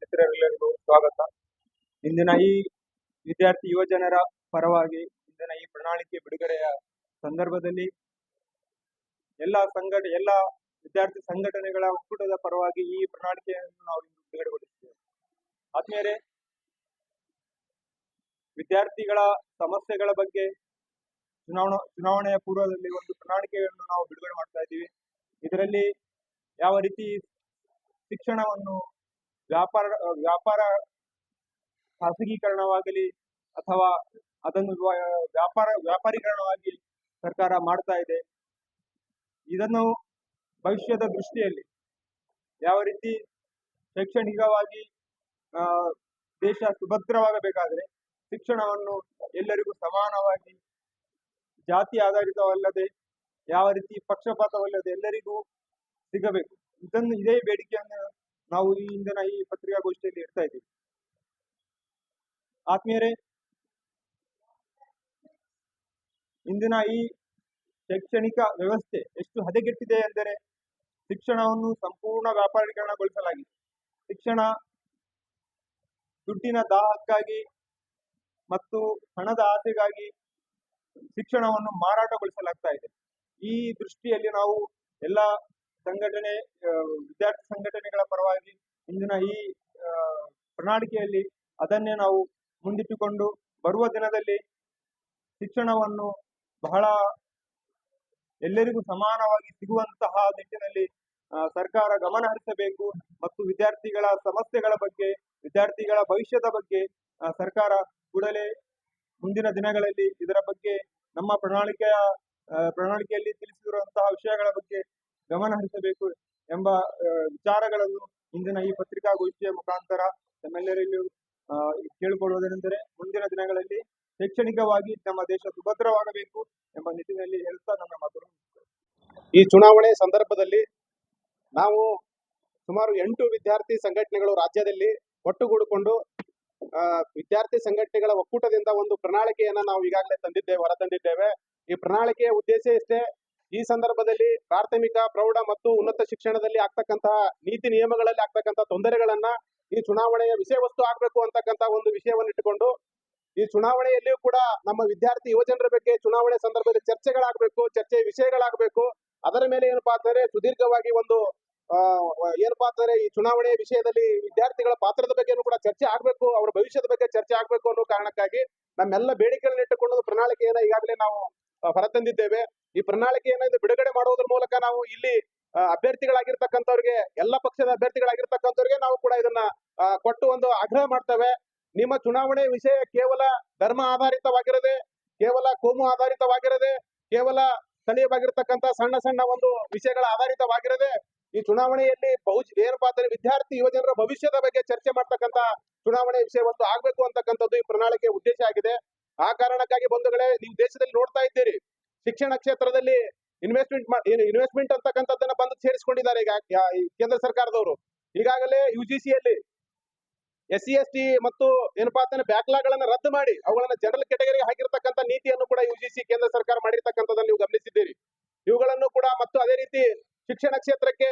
ಮಿತ್ರರೆಲ್ಲರಿಗೂ ಸ್ವಾಗತ. ಇಂದಿನ ಈ ವಿದ್ಯಾರ್ಥಿ ಯುವಜನರ ಪರವಾಗಿ ಇಂದಿನ ಈ ಪ್ರಣಾಳಿಕೆ ಬಿಡುಗಡೆಯ ಸಂದರ್ಭದಲ್ಲಿ ಎಲ್ಲ ಸಂಘಟ, ಎಲ್ಲ ವಿದ್ಯಾರ್ಥಿ ಸಂಘಟನೆಗಳ ಒಕ್ಕೂಟದ ಪರವಾಗಿ ಈ ಪ್ರಣಾಳಿಕೆಯನ್ನು ನಾವು ಇಂದು ಬಿಡುಗಡೆಗೊಳಿಸಿದ್ದೇವೆ. ಆದ್ಮೇಲೆ ವಿದ್ಯಾರ್ಥಿಗಳ ಸಮಸ್ಯೆಗಳ ಬಗ್ಗೆ ಚುನಾವಣಾ, ಚುನಾವಣೆಯ ಪೂರ್ವದಲ್ಲಿ ಒಂದು ಪ್ರಣಾಳಿಕೆಯನ್ನು ನಾವು ಬಿಡುಗಡೆ ಮಾಡ್ತಾ ಇದ್ದೀವಿ. ಇದರಲ್ಲಿ ಯಾವ ರೀತಿ ಶಿಕ್ಷಣವನ್ನು ವ್ಯಾಪಾರ ವ್ಯಾಪಾರ ಖಾಸಗೀಕರಣವಾಗಲಿ ಅಥವಾ ಅದನ್ನು ವ್ಯಾಪಾರ, ವ್ಯಾಪಾರೀಕರಣವಾಗಿ ಸರ್ಕಾರ ಮಾಡ್ತಾ ಇದೆ. ಇದನ್ನು ಭವಿಷ್ಯದ ದೃಷ್ಟಿಯಲ್ಲಿ ಯಾವ ರೀತಿ ಶೈಕ್ಷಣಿಕವಾಗಿ ದೇಶ ಸುಭದ್ರವಾಗಬೇಕಾದರೆ ಶಿಕ್ಷಣವನ್ನು ಎಲ್ಲರಿಗೂ ಸಮಾನವಾಗಿ, ಜಾತಿ ಆಧಾರಿತವಲ್ಲದೆ, ಯಾವ ರೀತಿ ಪಕ್ಷಪಾತವಲ್ಲದೆ ಎಲ್ಲರಿಗೂ ಸಿಗಬೇಕು. ಇದನ್ನು, ಇದೇ ಬೇಡಿಕೆಯನ್ನು ನಾವು ಈ ಇಂದಿನ ಈ ಪತ್ರಿಕಾಗೋಷ್ಠಿಯಲ್ಲಿ ಇಡ್ತಾ ಇದ್ದೀವಿ. ಆತ್ಮೀಯರೇ, ಇಂದಿನ ಈ ಶೈಕ್ಷಣಿಕ ವ್ಯವಸ್ಥೆ ಎಷ್ಟು ಹದಗೆಟ್ಟಿದೆ ಎಂದರೆ ಶಿಕ್ಷಣವನ್ನು ಸಂಪೂರ್ಣ ವ್ಯಾಪಾರೀಕರಣಗೊಳಿಸಲಾಗಿದೆ. ಶಿಕ್ಷಣ ದುಡ್ಡಿನ ದಾಹಕ್ಕಾಗಿ ಮತ್ತು ಹಣದ ಆಸೆಗಾಗಿ ಶಿಕ್ಷಣವನ್ನು ಮಾರಾಟಗೊಳಿಸಲಾಗ್ತಾ ಇದೆ. ಈ ದೃಷ್ಟಿಯಲ್ಲಿ ನಾವು ಎಲ್ಲ ಸಂಘಟನೆ ವಿದ್ಯಾರ್ಥಿ ಸಂಘಟನೆಗಳ ಪರವಾಗಿ ಇಂದಿನ ಈ ಪ್ರಣಾಳಿಕೆಯಲ್ಲಿ ಅದನ್ನೇ ನಾವು ಮುಂದಿಟ್ಟುಕೊಂಡು ಬರುವ ದಿನದಲ್ಲಿ ಶಿಕ್ಷಣವನ್ನು ಬಹಳ ಎಲ್ಲರಿಗೂ ಸಮಾನವಾಗಿ ಸಿಗುವಂತಹ ನಿಟ್ಟಿನಲ್ಲಿ ಸರ್ಕಾರ ಗಮನ ಹರಿಸಬೇಕು ಮತ್ತು ವಿದ್ಯಾರ್ಥಿಗಳ ಸಮಸ್ಯೆಗಳ ಬಗ್ಗೆ, ವಿದ್ಯಾರ್ಥಿಗಳ ಭವಿಷ್ಯದ ಬಗ್ಗೆ ಸರ್ಕಾರ ಕೂಡಲೇ ಮುಂದಿನ ದಿನಗಳಲ್ಲಿ ಇದರ ಬಗ್ಗೆ ನಮ್ಮ ಪ್ರಣಾಳಿಕೆಯ ಪ್ರಣಾಳಿಕೆಯಲ್ಲಿ ತಿಳಿಸಿರುವಂತಹ ವಿಷಯಗಳ ಬಗ್ಗೆ ಗಮನ ಹರಿಸಬೇಕು ಎಂಬ ವಿಚಾರಗಳನ್ನು ಇಂದಿನ ಈ ಪತ್ರಿಕಾಗೋಷ್ಠಿಯ ಮುಖಾಂತರ ತಮ್ಮೆಲ್ಲರಲ್ಲೂ ಕೇಳಿಕೊಳ್ಳುವುದೇನೆಂದರೆ ಮುಂದಿನ ದಿನಗಳಲ್ಲಿ ಶೈಕ್ಷಣಿಕವಾಗಿ ನಮ್ಮ ದೇಶ ಸುಭದ್ರವಾಗಬೇಕು ಎಂಬ ನಿಟ್ಟಿನಲ್ಲಿ ಹೇಳ್ತಾ ನನ್ನ ಮಾತು ಈ ಚುನಾವಣೆ ಸಂದರ್ಭದಲ್ಲಿ ನಾವು ಸುಮಾರು ಎಂಟು ವಿದ್ಯಾರ್ಥಿ ಸಂಘಟನೆಗಳು ರಾಜ್ಯದಲ್ಲಿ ಒಟ್ಟುಗೂಡಿಕೊಂಡು ವಿದ್ಯಾರ್ಥಿ ಸಂಘಟನೆಗಳ ಒಕ್ಕೂಟದಿಂದ ಒಂದು ಪ್ರಣಾಳಿಕೆಯನ್ನ ನಾವು ಈಗಾಗಲೇ ತಂದಿದ್ದೇವೆ ಹೊರತಂದಿದ್ದೇವೆ. ಈ ಪ್ರಣಾಳಿಕೆಯ ಉದ್ದೇಶ ಇಷ್ಟೇ ಈ ಸಂದರ್ಭದಲ್ಲಿ ಪ್ರಾಥಮಿಕ, ಪ್ರೌಢ ಮತ್ತು ಉನ್ನತ ಶಿಕ್ಷಣದಲ್ಲಿ ಆಗ್ತಕ್ಕಂತಹ ನೀತಿ ನಿಯಮಗಳಲ್ಲಿ ಆಗ್ತಕ್ಕಂತಹ ತೊಂದರೆಗಳನ್ನ ಈ ಚುನಾವಣೆಯ ವಿಷಯ ವಸ್ತು ಆಗ್ಬೇಕು ಅಂತಕ್ಕಂತ ಒಂದು ವಿಷಯವನ್ನು ಇಟ್ಟುಕೊಂಡು, ಈ ಚುನಾವಣೆಯಲ್ಲಿಯೂ ಕೂಡ ನಮ್ಮ ವಿದ್ಯಾರ್ಥಿ ಯುವಜನರ ಬಗ್ಗೆ ಚುನಾವಣೆ ಸಂದರ್ಭದಲ್ಲಿ ಚರ್ಚೆಗಳಾಗಬೇಕು, ಚರ್ಚೆ ವಿಷಯಗಳಾಗಬೇಕು. ಅದರ ಮೇಲೆ ಏನಪ್ಪಾ ಅಂತಂದ್ರೆ ಸುದೀರ್ಘವಾಗಿ ಒಂದು ಏನಪ್ಪಾ ಅಂತಂದ್ರೆ ಈ ಚುನಾವಣೆಯ ವಿಷಯದಲ್ಲಿ ವಿದ್ಯಾರ್ಥಿಗಳ ಪಾತ್ರದ ಬಗ್ಗೆನೂ ಕೂಡ ಚರ್ಚೆ ಆಗ್ಬೇಕು, ಅವರ ಭವಿಷ್ಯದ ಬಗ್ಗೆ ಚರ್ಚೆ ಆಗ್ಬೇಕು ಅನ್ನೋ ಕಾರಣಕ್ಕಾಗಿ ನಮ್ಮೆಲ್ಲ ಬೇಡಿಕೆಗಳನ್ನ ಇಟ್ಟುಕೊಂಡು ಪ್ರಣಾಳಿಕೆಯನ್ನ ಈಗಾಗಲೇ ನಾವು ಹೊರತಂದಿದ್ದೇವೆ. ಈ ಪ್ರಣಾಳಿಕೆಯನ್ನು ಬಿಡುಗಡೆ ಮಾಡೋದ್ರ ಮೂಲಕ ನಾವು ಇಲ್ಲಿ ಅಭ್ಯರ್ಥಿಗಳಾಗಿರ್ತಕ್ಕಂಥವ್ರಿಗೆ, ಎಲ್ಲ ಪಕ್ಷದ ಅಭ್ಯರ್ಥಿಗಳಾಗಿರ್ತಕ್ಕಂಥವ್ರಿಗೆ ನಾವು ಕೂಡ ಇದನ್ನ ಕೊಟ್ಟು ಒಂದು ಆಗ್ರಹ ಮಾಡ್ತೇವೆ. ನಿಮ್ಮ ಚುನಾವಣೆ ವಿಷಯ ಕೇವಲ ಧರ್ಮ ಆಧಾರಿತವಾಗಿರದೆ, ಕೇವಲ ಕೋಮು ಆಧಾರಿತವಾಗಿರದೆ, ಕೇವಲ ಸ್ಥಳೀಯವಾಗಿರ್ತಕ್ಕಂಥ ಸಣ್ಣ ಸಣ್ಣ ಒಂದು ವಿಷಯಗಳ ಆಧಾರಿತವಾಗಿರದೆ, ಈ ಚುನಾವಣೆಯಲ್ಲಿ ಬಹು ಏನಪ್ಪಾ ಅಂದ್ರೆ ವಿದ್ಯಾರ್ಥಿ ಯುವಜನರ ಭವಿಷ್ಯದ ಬಗ್ಗೆ ಚರ್ಚೆ ಮಾಡ್ತಕ್ಕಂಥ ಚುನಾವಣೆ ವಿಷಯ ಒಂದು ಆಗ್ಬೇಕು ಅಂತಕ್ಕಂಥದ್ದು ಈ ಪ್ರಣಾಳಿಕೆ ಉದ್ದೇಶ ಆಗಿದೆ. ಆ ಕಾರಣಕ್ಕಾಗಿ ಬಂಧುಗಳೇ, ನೀವು ದೇಶದಲ್ಲಿ ನೋಡ್ತಾ ಇದ್ದೀರಿ. ಶಿಕ್ಷಣ ಕ್ಷೇತ್ರದಲ್ಲಿ ಇನ್ವೆಸ್ಟ್ಮೆಂಟ್ ಇನ್ವೆಸ್ಟ್ಮೆಂಟ್ ಅಂತಕ್ಕಂಥದ್ದನ್ನ ಬಂದು ಸೇರಿಸಿಕೊಂಡಿದ್ದಾರೆ ಈಗ ಕೇಂದ್ರ ಸರ್ಕಾರದವರು. ಈಗಾಗಲೇ ಯು ಜಿ ಸಿಯಲ್ಲಿ ಎಸ್ ಸಿ ಎಸ್ ಟಿ ಮತ್ತು ಏನಪ್ಪಾ ಅಂತಂದ್ರೆ ಬ್ಯಾಕ್ಲಾಗ್ ಗಳನ್ನ ರದ್ದು ಮಾಡಿ, ಅವುಗಳನ್ನ ಜನರಲ್ ಕೆಟಗರಿಗೆ ಹಾಕಿರ್ತಕ್ಕಂಥ ನೀತಿಯನ್ನು ಕೂಡ ಯು ಕೇಂದ್ರ ಸರ್ಕಾರ ಮಾಡಿರ್ತಕ್ಕಂಥದ್ದನ್ನು ನೀವು ಗಮನಿಸಿದ್ದೀರಿ. ಇವುಗಳನ್ನು ಕೂಡ ಮತ್ತು ಅದೇ ರೀತಿ ಶಿಕ್ಷಣ ಕ್ಷೇತ್ರಕ್ಕೆ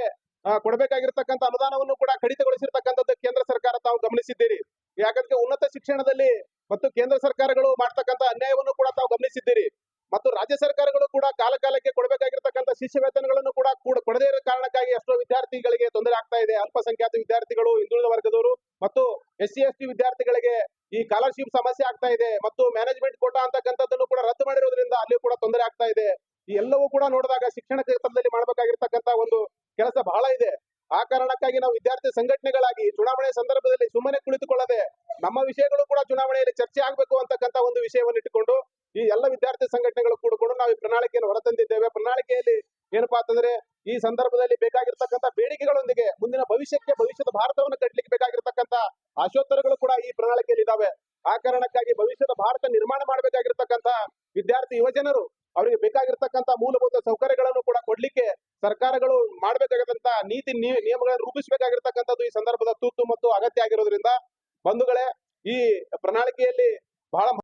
ಕೊಡಬೇಕಾಗಿರ್ತಕ್ಕಂಥ ಅನುದಾನವನ್ನು ಕೂಡ ಕಡಿತಗೊಳಿಸಿರ್ತಕ್ಕಂಥದ್ದು ಕೇಂದ್ರ ಸರ್ಕಾರ ತಾವು ಗಮನಿಸಿದ್ದೀರಿ. ಯಾಕಂದ್ರೆ ಉನ್ನತ ಶಿಕ್ಷಣದಲ್ಲಿ ಮತ್ತು ಕೇಂದ್ರ ಸರ್ಕಾರಗಳು ಮಾಡ್ತಕ್ಕಂಥ ಅನ್ಯಾಯವನ್ನು ಕೂಡ ತಾವು ಗಮನಿಸಿದ್ದೀರಿ. ಮತ್ತು ರಾಜ್ಯ ಸರ್ಕಾರಗಳು ಕೂಡ ಕಾಲ ಕಾಲಕ್ಕೆ ಕೊಡಬೇಕಾಗಿರ್ತಕ್ಕಂಥ ಶಿಷ್ಯ ವೇತನಗಳನ್ನು ಕೂಡ ಕೂಡ ಕೊಡದೇ ಇರೋ ಕಾರಣಕ್ಕಾಗಿ ಎಷ್ಟೋ ವಿದ್ಯಾರ್ಥಿಗಳಿಗೆ ತೊಂದರೆ ಆಗ್ತಾ ಇದೆ. ಅಲ್ಪಸಂಖ್ಯಾತ ವಿದ್ಯಾರ್ಥಿಗಳು, ಹಿಂದುಳಿದ ವರ್ಗದವರು ಮತ್ತು ಎಸ್ ಸಿ ಎಸ್ ಟಿ ವಿದ್ಯಾರ್ಥಿಗಳಿಗೆ ಈ ಸ್ಕಾಲರ್ಶಿಪ್ ಸಮಸ್ಯೆ ಆಗ್ತಾ ಇದೆ. ಮತ್ತು ಮ್ಯಾನೇಜ್ಮೆಂಟ್ ಕೋಟಾ ಅಂತಕ್ಕಂಥದ್ದನ್ನು ಕೂಡ ರದ್ದು ಮಾಡಿರೋದ್ರಿಂದ ಅಲ್ಲಿಯೂ ಕೂಡ ತೊಂದರೆ ಆಗ್ತಾ ಇದೆ ಈ ಎಲ್ಲವೂ ಕೂಡ ನೋಡಿದಾಗ ಶಿಕ್ಷಣ ಕ್ಷೇತ್ರದಲ್ಲಿ ಮಾಡಬೇಕಾಗಿರ್ತಕ್ಕಂಥ ಒಂದು ಕೆಲಸ ಬಹಳ ಇದೆ ಆ ಕಾರಣಕ್ಕಾಗಿ ನಾವು ವಿದ್ಯಾರ್ಥಿ ಸಂಘಟನೆಗಳಾಗಿ ಚುನಾವಣೆ ಸಂದರ್ಭದಲ್ಲಿ ಸುಮ್ಮನೆ ಕುಳಿತುಕೊಳ್ಳದೆ ನಮ್ಮ ವಿಷಯಗಳು ಕೂಡ ಚುನಾವಣೆಯಲ್ಲಿ ಚರ್ಚೆ ಆಗಬೇಕು ಅಂತಕ್ಕಂಥ ಒಂದು ವಿಷಯವನ್ನು ಇಟ್ಟುಕೊಂಡು ಈ ಎಲ್ಲ ವಿದ್ಯಾರ್ಥಿ ಸಂಘಟನೆಗಳು ಕೂಡಿಕೊಂಡು ನಾವು ಈ ಪ್ರಣಾಳಿಕೆಯನ್ನು ಹೊರತಂದಿದ್ದೇವೆ. ಪ್ರಣಾಳಿಕೆಯಲ್ಲಿ ಏನಪ್ಪಾ ಅಂತಂದ್ರೆ ಈ ಸಂದರ್ಭದಲ್ಲಿ ಬೇಕಾಗಿರ್ತಕ್ಕಂಥ ಬೇಡಿಕೆಗಳೊಂದಿಗೆ ಮುಂದಿನ ಭವಿಷ್ಯಕ್ಕೆ ಭವಿಷ್ಯದ ಭಾರತವನ್ನು ಕಟ್ಟಲಿಕ್ಕೆ ಬೇಕಾಗಿರ್ತಕ್ಕಂಥ ಆಶೋತ್ತರಗಳು ಕೂಡ ಈ ಪ್ರಣಾಳಿಕೆಯಲ್ಲಿ ಇದಾವೆ. ಆ ಕಾರಣಕ್ಕಾಗಿ ಭವಿಷ್ಯದ ಭಾರತ ನಿರ್ಮಾಣ ಮಾಡಬೇಕಾಗಿರ್ತಕ್ಕಂಥ ವಿದ್ಯಾರ್ಥಿ ಯುವಜನರು ಅವರಿಗೆ ಬೇಕಾಗಿರ್ತಕ್ಕಂಥ ಮೂಲಭೂತ ಸೌಕರ್ಯಗಳನ್ನು ಕೂಡ ಕೊಡ್ಲಿಕ್ಕೆ ಸರ್ಕಾರಗಳು ಮಾಡಬೇಕಾಗತಕ್ಕಂತ ನೀತಿ ನಿಯಮಗಳನ್ನು ರೂಪಿಸಬೇಕಾಗಿರ್ತಕ್ಕಂಥದ್ದು ಈ ಸಂದರ್ಭದ ತುರ್ತು ಮತ್ತು ಅಗತ್ಯ ಆಗಿರೋದ್ರಿಂದ ಬಂಧುಗಳೇ ಈ ಪ್ರಣಾಳಿಕೆಯಲ್ಲಿ ಬಹಳ